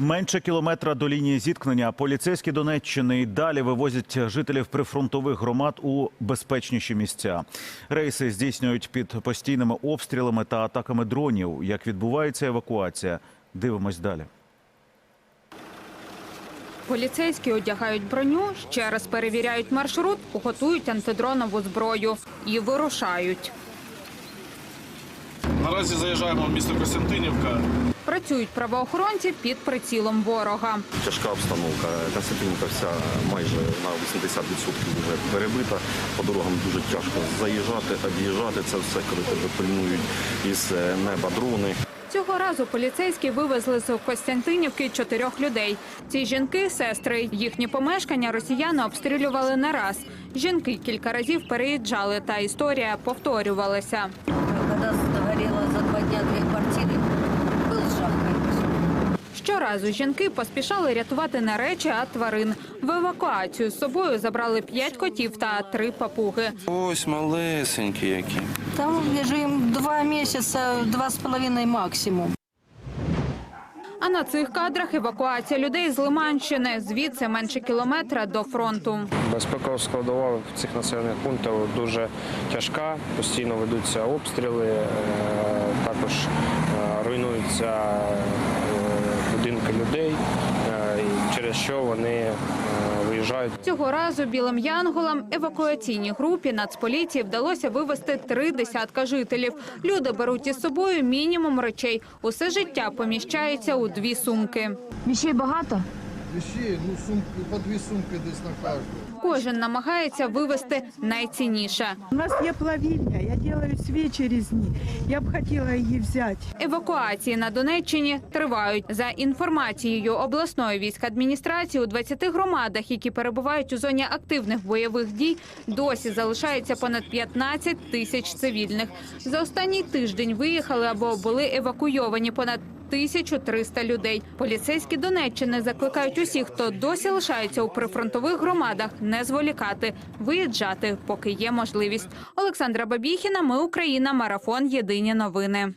Менше кілометра до лінії зіткнення поліцейські Донеччини й далі вивозять жителів прифронтових громад у безпечніші місця. Рейси здійснюють під постійними обстрілами та атаками дронів. Як відбувається евакуація? Дивимось далі. Поліцейські одягають броню, ще раз перевіряють маршрут, готують антидронову зброю і вирушають. Наразі заїжджаємо в місто Костянтинівка. Працюють правоохоронці під прицілом ворога. Тяжка обстановка. Константинівка вся майже на 80% вже перебита. По дорогам дуже тяжко заїжджати, об'їжджати це все, коли тебе пильнують із е, неба дрони. Цього разу поліцейські вивезли з Костянтинівки чотирьох людей. Ці жінки – сестри. Їхні помешкання росіяни обстрілювали не раз. Жінки кілька разів переїжджали, та історія повторювалася. Когда сгорело за два дня две квартиры, был жах, конечно. Щоразу жінки поспішали рятувати не речі, а тварин. В евакуацію з собою забрали п'ять котів та три папуги. Ось малесенькі які. Там вижу им два місяці, два з половиною максимум. А на цих кадрах евакуація людей з Лиманщини. Звідси менше кілометра до фронту. Безпекова складова в цих населених пунктах дуже тяжка, постійно ведуться обстріли, е, також е, руйнуються е, будинки людей, через що вони виїжджають Цього разу білим янголам евакуаційній групі Нацполіції вдалося вивезти три десятка жителів. Люди беруть із собою мінімум речей. Усе життя поміщається у дві сумки. Вещей багато? Вещей, ну сумки, по дві сумки десь на кожного. Кожен намагається вивезти найцінніше. У нас є плавільня, я делаю свічі різні. Я б хотіла її взяти. Евакуації на Донеччині тривають. За інформацією обласної військадміністрації, у 20 громадах, які перебувають у зоні активних бойових дій, досі залишається понад 15 тисяч цивільних. За останній тиждень виїхали або були евакуйовані понад 1300 людей. Поліцейські Донеччини закликають усіх, хто досі лишається у прифронтових громадах, не зволікати, виїжджати, поки є можливість. Олександра Бабіхіна, ми Україна, марафон. Єдині новини.